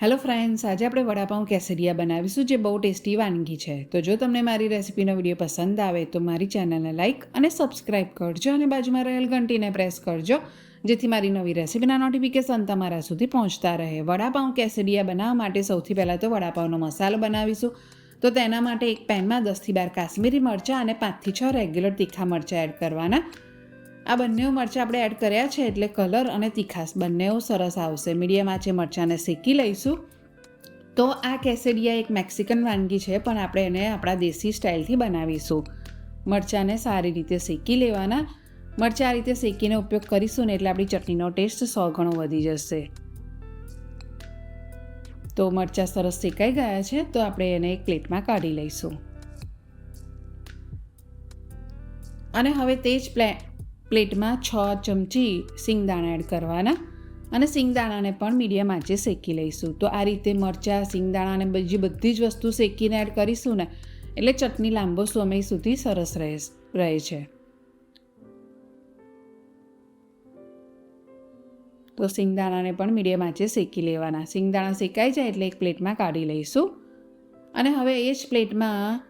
Hello friends આજે આપણે વડાપાઉં કેસરિયા બનાવીશું, જે બહુ ટેસ્ટી વાનગી છે. તો જો તમને મારી રેસિપીનો વીડિયો પસંદ આવે, તો મારી ચેનલને લાઇક અને સબસ્ક્રાઇબ કરજો અને બાજુમાં રહેલ ઘંટીને પ્રેસ કરજો, જેથી મારી નવી રેસિપીના નોટિફિકેશન તમારા સુધી પહોંચતા રહે. વડાપાઉં કેસરિયા બનાવવા માટે સૌથી પહેલાં તો વડાપાઉંનો મસાલો બનાવીશું. તો તેના માટે એક પેનમાં દસથી બાર કાશ્મીરી મરચાં અને પાંચથી છ રેગ્યુલર તીખા મરચાં એડ કરવાના. આ બંને મરચાં આપણે એડ કર્યા છે એટલે કલર અને તીખાસ બંને સરસ આવશે. મીડિયમ આંચે મરચાંને શેકી લઈશું. તો આ કેસેડિયા એક મેક્સિકન વાનગી છે, પણ આપણે એને આપણા દેશી સ્ટાઇલથી બનાવીશું. મરચાંને સારી રીતે શેકી લેવાના. મરચાં આ રીતે શેકીને ઉપયોગ કરીશું ને એટલે આપણી ચટણીનો ટેસ્ટ સો ગણો વધી જશે. તો મરચાં સરસ શેકાઈ ગયા છે, તો આપણે એને એક પ્લેટમાં કાઢી લઈશું. અને હવે તે જ પ્લે પ્લેટમાં છ ચમચી સિંગદાણા એડ કરવાના અને સિંગદાણાને પણ મીડિયમ આંચે શેકી લઈશું. તો આ રીતે મરચાં, સિંગદાણા અને બીજી બધી જ વસ્તુ શેકીને એડ કરીશું ને, એટલે ચટણી લાંબો સમય સુધી સરસ રહે રહે છે. તો સિંગદાણાને પણ મીડિયમ આંચે શેકી લેવાના. સિંગદાણા શેકાઈ જાય એટલે એક પ્લેટમાં કાઢી લઈશું. અને હવે એ જ પ્લેટમાં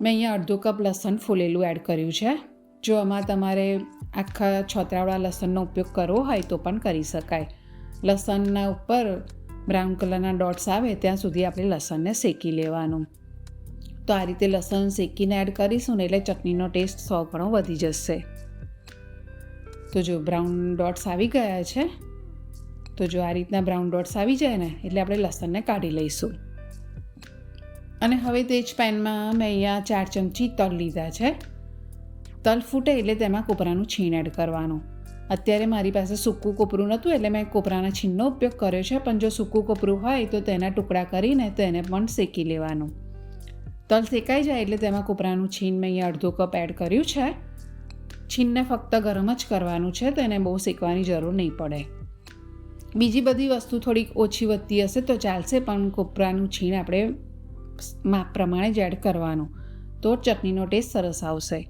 મેં અહીંયા અડધો કપ લસણ ફૂલેલું એડ કર્યું છે. જો આમાં તમારે આખા છોતરાવાળા લસણનો ઉપયોગ કરવો હોય તો પણ કરી શકાય. લસણના ઉપર બ્રાઉન કલરના ડોટ્સ આવે ત્યાં સુધી આપણે લસણને શેકી લેવાનું. તો આ રીતે લસણ શેકીને એડ કરીશું ને એટલે ચટણીનો ટેસ્ટ સો ગણો વધી જશે. તો જો બ્રાઉન ડોટ્સ આવી ગયા છે, તો જો આ રીતના બ્રાઉન ડોટ્સ આવી જાય ને એટલે આપણે લસણને કાઢી લઈશું. અને હવે તે જ પેનમાં મેં અહીંયા ચાર ચમચી તલ લીધા છે. તલ ફૂટે એટલે તેમાં કોપરાનું છીણ એડ કરવાનું. અત્યારે મારી પાસે સૂકું કોપરું નહોતું એટલે મેં કોપરાના છીણનો ઉપયોગ કર્યો છે, પણ જો સૂકું કોપરું હોય તો તેના ટુકડા કરીને તેને પણ શેકી લેવાનું. તલ શેકાઈ જાય એટલે તેમાં કોપરાનું છીણ મેં અહીંયા અડધો કપ એડ કર્યું છે. છીણને ફક્ત ગરમ જ કરવાનું છે તો એને બહુ શેકવાની જરૂર નહીં પડે. બીજી બધી વસ્તુ થોડીક ઓછી વધતી હશે તો ચાલશે, પણ કોપરાનું છીણ આપણે માપ પ્રમાણે જ એડ કરવાનું. તો ચટણીનો ટેસ્ટ સરસ આવશે.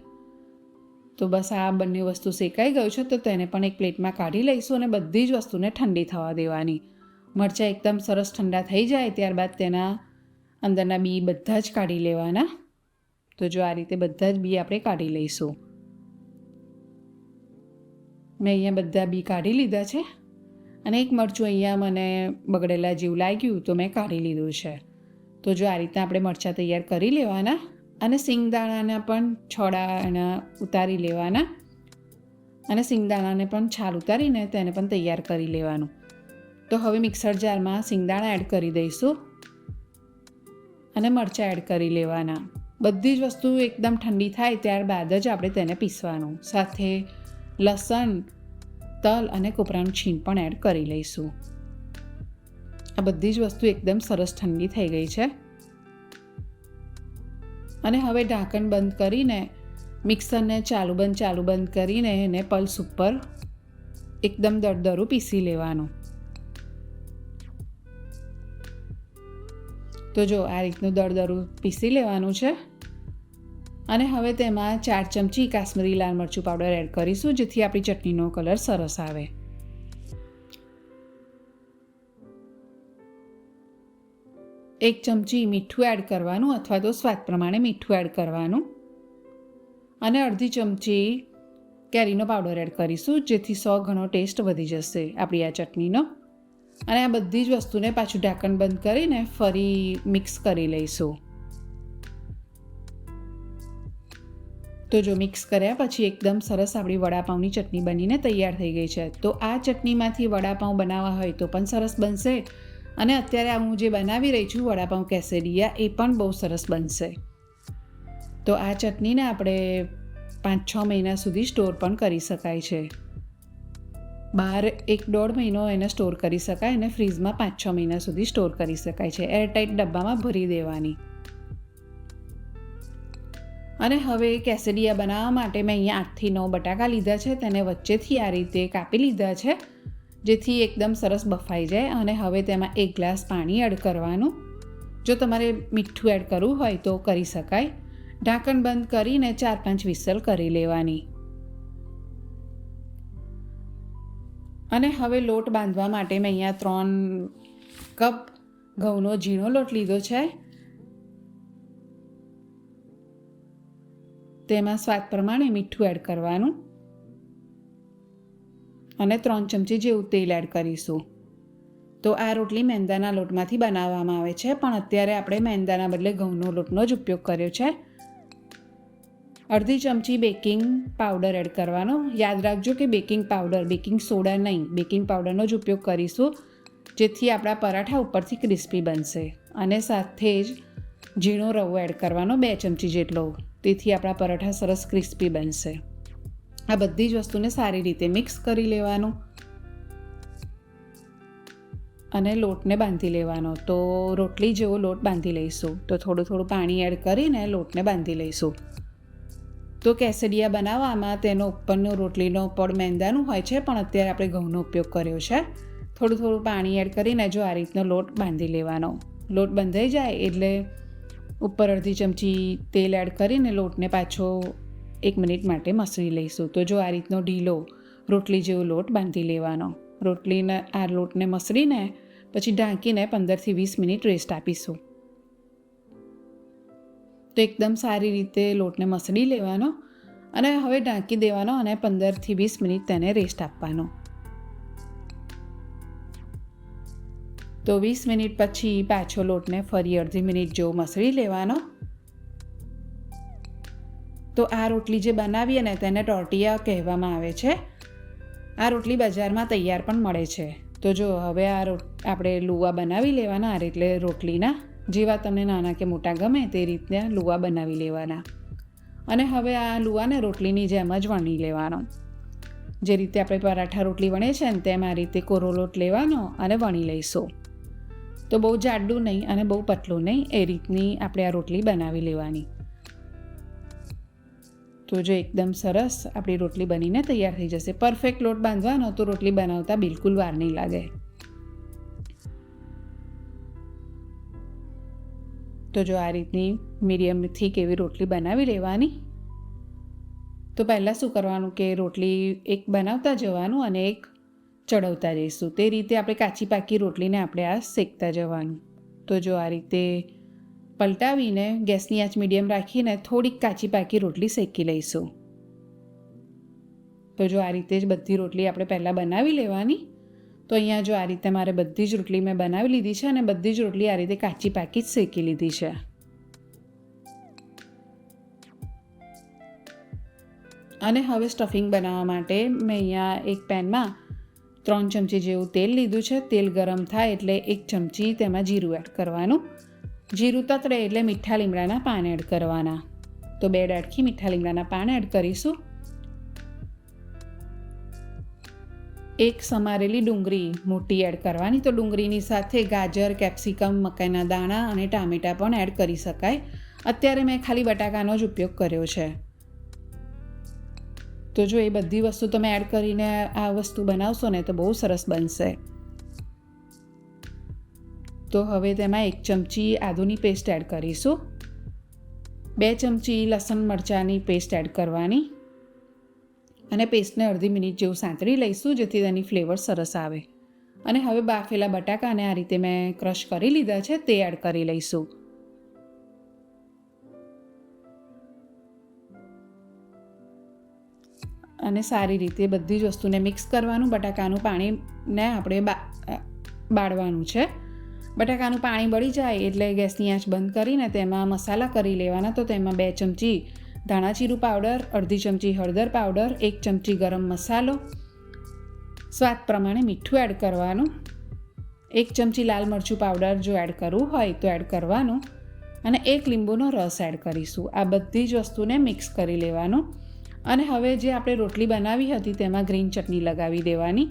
તો બસ આ બંને વસ્તુ શેકાઈ ગયું છે, તો તેને પણ એક પ્લેટમાં કાઢી લઈશું અને બધી જ વસ્તુને ઠંડી થવા દેવાની. મરચાં એકદમ સરસ ઠંડા થઈ જાય, ત્યારબાદ તેના અંદરના બી બધા જ કાઢી લેવાના. તો જો આ રીતે બધા જ બી આપણે કાઢી લઈશું. મેં અહીંયા બધા બી કાઢી લીધા છે અને એક મરચું અહીંયા મને બગડેલા જેવું લાગ્યું, તો મેં કાઢી લીધું છે. તો જો આ રીતના આપણે મરચાં તૈયાર કરી લેવાના. અને સિંગદાણાના પણ છોડા એના ઉતારી લેવાના. અને સિંગદાણાને પણ છાલ ઉતારીને તેને પણ તૈયાર કરી લેવાનું. તો હવે મિક્સર જારમાં સિંગદાણા એડ કરી દઈશું. અને મરચાં એડ કરી લેવાના. બધી જ વસ્તુ એકદમ ઠંડી થાય ત્યારબાદ જ આપણે તેને પીસવાનું. સાથે લસણ, તલ અને કોપરાનું છીણ પણ એડ કરી લઈશું. આ બધી જ વસ્તુ એકદમ સરસ ઠંડી થઈ ગઈ છે. અને હવે ઢાંકણ બંધ કરીને, મિક્સરને ચાલુ બંધ ચાલુ બંધ કરીને એને પલ્સ ઉપર એકદમ દરદરું પીસી લેવાનું. તો જો આ રીતનું દરદરું પીસી લેવાનું છે. અને હવે તેમાં ચાર ચમચી કાશ્મીરી લાલ મરચું પાવડર એડ કરીશું, જેથી આપણી ચટણીનો કલર સરસ આવે. એક ચમચી મીઠું એડ કરવાનું અથવા તો સ્વાદ પ્રમાણે મીઠું એડ કરવાનું. અને અડધી ચમચી કેરીનો પાવડર એડ કરીશું, જેથી સો ઘણો ટેસ્ટ વધી જશે આપણી આ ચટણીનો. અને આ બધી જ વસ્તુને પાછું ઢાંકણ બંધ કરીને ફરી મિક્સ કરી લઈશું. તો જો મિક્સ કર્યા પછી એકદમ સરસ આપણી વડાપાઉંની ચટણી બનીને તૈયાર થઈ ગઈ છે. તો આ ચટણીમાંથી વડાપાઉં બનાવવા હોય તો પણ સરસ બનશે. અને અત્યારે હું જે બનાવી રહી છું, વડાપાઉં કેસેડિયા, એ પણ બહુ સરસ બનશે. તો આ ચટણીને આપણે પાંચ છ મહિના સુધી સ્ટોર પણ કરી શકાય છે. બહાર એક દોઢ મહિનો એને સ્ટોર કરી શકાય અને ફ્રીઝમાં પાંચ છ મહિના સુધી સ્ટોર કરી શકાય છે. એરટાઇટ ડબ્બામાં ભરી દેવાની. અને હવે કેસેડિયા બનાવવા માટે મેં અહીંયા આઠથી નવ બટાકા લીધા છે, તેને વચ્ચેથી આ રીતે કાપી લીધા છે. જેથી એકદમ સરસ બફાઈ જાય અને હવે તેમાં એક ગ્લાસ પાણી એડ કરવાનું. જો તમારે મીઠું એડ કરવું હોય તો કરી શકાય. ઢાંકણ બંધ કરીને ચાર પાંચ વિસલ કરી લેવાની. અને હવે લોટ બાંધવા માટે મેં અહીંયા ત્રણ કપ ઘઉંનો ઝીણો લોટ લીધો છે. તેમાં સ્વાદ પ્રમાણે મીઠું એડ કરવાનું. અને ત્રણ ચમચી જેવું તેલ એડ કરીશું. તો આ રોટલી મેંદાના લોટમાંથી બનાવવામાં આવે છે, પણ અત્યારે આપણે મેંદાના બદલે ઘઉંનો લોટનો જ ઉપયોગ કર્યો છે. અડધી ચમચી બેકિંગ પાવડર એડ કરવાનો. યાદ રાખજો કે બેકિંગ પાવડર, બેકિંગ સોડા નહીં, બેકિંગ પાવડરનો જ ઉપયોગ કરીશું, જેથી આપણા પરાઠા ઉપરથી ક્રિસ્પી બનશે. અને સાથે જ ઝીણો રવો એડ કરવાનો બે ચમચી જેટલો. તેથી આપણા પરાઠા સરસ ક્રિસ્પી બનશે. આ બધી જ વસ્તુને સારી રીતે મિક્સ કરી લેવાનું અને લોટને બાંધી લેવાનો. તો રોટલી જેવો લોટ બાંધી લઈશું. તો થોડું થોડું પાણી એડ કરીને લોટને બાંધી લઈશું. તો કેસડિયા બનાવવામાં તેનો ઉપરનો રોટલીનો પડ મેંદાનું હોય છે, પણ અત્યારે આપણે ઘઉંનો ઉપયોગ કર્યો છે. થોડું થોડું પાણી એડ કરીને જો આ રીતનો લોટ બાંધી લેવાનો. લોટ બંધાઈ જાય એટલે ઉપર અડધી ચમચી તેલ એડ કરીને લોટને પાછો એક મિનિટ માટે મસળી લઈશું. તો જો આ રીતનો ઢીલો રોટલી જેવો લોટ બાંધી લેવાનો. રોટલીને, આ લોટને મસળીને પછી ઢાંકીને પંદરથી વીસ મિનિટ રેસ્ટ આપીશું. તો એકદમ સારી રીતે લોટને મસળી લેવાનો અને હવે ઢાંકી દેવાનો અને પંદરથી વીસ મિનિટ તેને રેસ્ટ આપવાનો. તો વીસ મિનિટ પછી પાછો લોટને ફરી અડધી મિનિટ જેવો મસળી લેવાનો. તો આ રોટલી જે બનાવીએ ને તેને ટોર્ટિયા કહેવામાં આવે છે, આ રોટલી બજારમાં તૈયાર પણ મળે છે. તો જો હવે આ આપણે લુવા બનાવી લેવાના, આ એટલે રોટલીના, જેવા તમને નાના કે મોટા ગમે તે રીતના લુવા બનાવી લેવાના. અને હવે આ લુવાને રોટલીની જેમ જ વણી લેવાનો. જે રીતે આપણે પરાઠા રોટલી વણે છે ને તેમ આ રીતે કોરો લોટ લેવાનો અને વણી લઈશું. તો બહુ જાડું નહીં અને બહુ પતલું નહીં, એ રીતની આપણે આ રોટલી બનાવી લેવાની. તો જો એકદમ સરસ આપણી રોટલી બનીને તૈયાર થઈ જશે પરફેક્ટ લોટ બાંધવાનો તો રોટલી બનાવતા બિલકુલ વાર નહીં લાગે તો જો આ રીતની મીડિયમથી કેવી રોટલી બનાવી લેવાની તો પહેલાં શું કરવાનું કે રોટલી એક બનાવતા જવાનું અને એક ચડવતા જઈશું તે રીતે આપણે કાચી પાકી રોટલીને આપણે આ શેકતા જવાનું તો જો આ રીતે પલટાવીને ગેસની આંચ મીડિયમ રાખીને થોડીક કાચી પાકી રોટલી શેકી લઈશું. તો જો આ રીતે જ બધી રોટલી આપણે પહેલાં બનાવી લેવાની, તો અહીંયા જો આ રીતે મારે બધી જ રોટલી મેં બનાવી લીધી છે અને બધી જ રોટલી આ રીતે કાચી પાકી જ શેકી લીધી છે. અને હવે સ્ટફિંગ બનાવવા માટે મેં અહીંયા એક પેનમાં ત્રણ ચમચી જેવું તેલ લીધું છે. તેલ ગરમ થાય એટલે એક ચમચી તેમાં જીરું એડ કરવાનું. જીરું તતરે એટલે મીઠા લીમડાના પાન એડ કરવાના. તો બે ડાળખી મીઠા લીમડાના પાન એડ કરીશું. એક સમારેલી ડુંગળી મોટી એડ કરવાની. તો ડુંગળીની સાથે ગાજર, કેપ્સિકમ, મકાઈના દાણા અને ટામેટાં પણ એડ કરી શકાય. અત્યારે મેં ખાલી બટાકાનો જ ઉપયોગ કર્યો છે. તો જો એ બધી વસ્તુ તમે એડ કરીને આ વસ્તુ બનાવશો ને તો બહુ સરસ બનશે. તો હવે તેમાં એક ચમચી આદુની પેસ્ટ એડ કરીશું. બે ચમચી લસણ મરચાંની પેસ્ટ એડ કરવાની. અને પેસ્ટને અડધી મિનિટ જેવું સાંતળી લઈશું, જેથી તેની ફ્લેવર સરસ આવે. અને હવે બાફેલા બટાકાને આ રીતે મેં ક્રશ કરી લીધા છે, તે એડ કરી લઈશું. અને સારી રીતે બધી જ વસ્તુને મિક્સ કરવાનું. બટાકાનું પાણીને આપણે બાળવાનું છે. બટાકાનું પાણી બળી જાય એટલે ગેસની આંચ બંધ કરીને તેમાં મસાલા કરી લેવાના તો તેમાં બે ચમચી ધાણાજીરું પાવડર, અડધી ચમચી હળદર પાવડર, એક ચમચી ગરમ મસાલો. સ્વાદ પ્રમાણે મીઠું એડ કરવાનું. એક ચમચી લાલ મરચું પાવડર જો એડ કરવું હોય તો એડ કરવાનું. અને એક લીંબુનો રસ એડ કરીશું. આ બધી જ વસ્તુને મિક્સ કરી લેવાનું. અને હવે જે આપણે રોટલી બનાવી હતી તેમાં ગ્રીન ચટણી લગાવી દેવાની.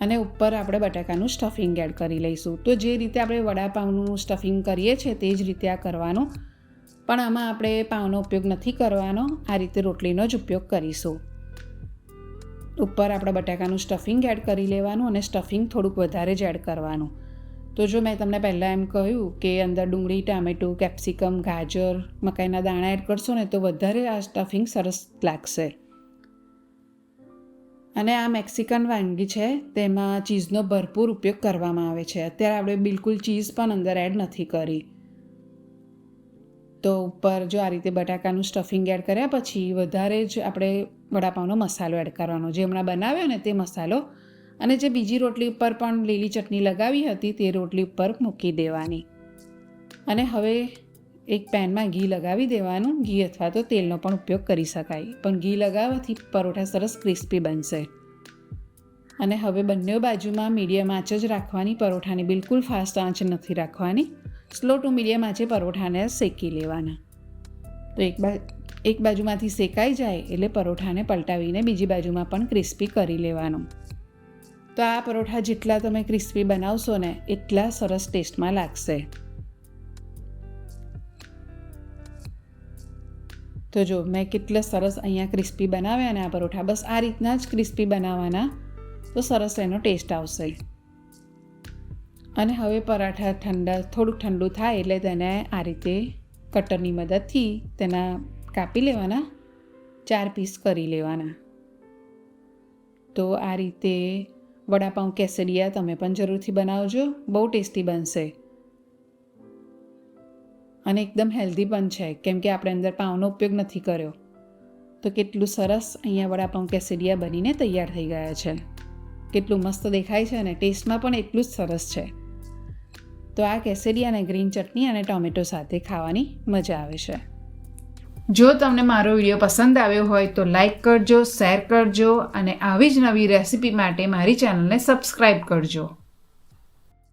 અને ઉપર આપણે બટાકાનું સ્ટફિંગ એડ કરી લઈશું. તો જે રીતે આપણે વડાપાઉંનું સ્ટફિંગ કરીએ છીએ તે જ રીતે આ કરવાનું. પણ આમાં આપણે પાઉંનો ઉપયોગ નથી કરવાનો, આ રીતે રોટલીનો જ ઉપયોગ કરીશું. ઉપર આપણે બટાકાનું સ્ટફિંગ એડ કરી લેવાનું અને સ્ટફિંગ થોડુંક વધારે જ એડ કરવાનું. તો જો મેં તમને પહેલાં એમ કહ્યું કે અંદર ડુંગળી, ટામેટું કેપ્સિકમ ગાજર, મકાઈના દાણા એડ કરશો ને તો વધારે આ સ્ટફિંગ સરસ લાગશે. અને આ મેક્સિકન વાનગી છે, તેમાં ચીઝનો ભરપૂર ઉપયોગ કરવામાં આવે છે. અત્યારે આપણે બિલકુલ ચીઝ પણ અંદર એડ નથી કરી. તો ઉપર જો આ રીતે બટાકાનું સ્ટફિંગ એડ કર્યા પછી વધારે જ આપણે વડાપાઉંનો મસાલો એડ કરવાનો. જે હમણાં બનાવ્યો ને તે મસાલો. અને જે બીજી રોટલી ઉપર પણ લીલી ચટણી લગાવી હતી તે રોટલી ઉપર મૂકી દેવાની. અને હવે એક પેનમાં ઘી લગાવી દેવાનું. ઘી અથવા તો તેલનો પણ ઉપયોગ કરી શકાય. પણ ઘી લગાવવાથી પરોઠા સરસ ક્રિસ્પી બનશે. અને હવે બંને બાજુમાં મીડિયમ આંચ જ રાખવાની. પરોઠાની બિલકુલ ફાસ્ટ આંચ નથી રાખવાની. સ્લો ટુ મીડિયમ આંચે પરોઠાને શેકી લેવાના. તો એક બા, એક બાજુમાંથી શેકાઈ જાય એટલે પરોઠાને પલટાવીને બીજી બાજુમાં પણ ક્રિસ્પી કરી લેવાનું. તો આ પરોઠા જેટલા તમે ક્રિસ્પી બનાવશો ને એટલા સરસ ટેસ્ટમાં લાગશે. તો જો, મેં કેટલા સરસ અહીંયા ક્રિસ્પી બનાવ્યા ને આ પરોઠા. બસ આ રીતના જ ક્રિસ્પી બનાવવાના. તો સરસ એનો ટેસ્ટ આવશે. અને હવે પરાઠા ઠંડા, થોડુંક ઠંડુ થાય એટલે તેને આ રીતે કટરની મદદથી તેના કાપી લેવાના, ચાર પીસ કરી લેવાના. તો આ રીતે વડાપાઉં કેસરિયા તમે પણ જરૂરથી બનાવજો. બહુ ટેસ્ટી બનશે. અને એકદમ હેલ્ધી પણ છે, કેમ કે આપણે અંદર પાઉંનો ઉપયોગ નથી કર્યો. તો કેટલું સરસ અહીંયા વડાપાઉં કેસેડિયા બનીને તૈયાર થઈ ગયા છે. કેટલું મસ્ત દેખાય છે અને ટેસ્ટમાં પણ એટલું જ સરસ છે. તો આ કેસેડિયા અને ગ્રીન ચટણી અને ટોમેટો સાથે ખાવાની મજા આવે છે. જો તમને મારો વીડિયો પસંદ આવ્યો હોય તો લાઈક કરજો, શેર કરજો અને આવી જ નવી રેસિપી માટે મારી ચેનલને સબસ્ક્રાઈબ કરજો.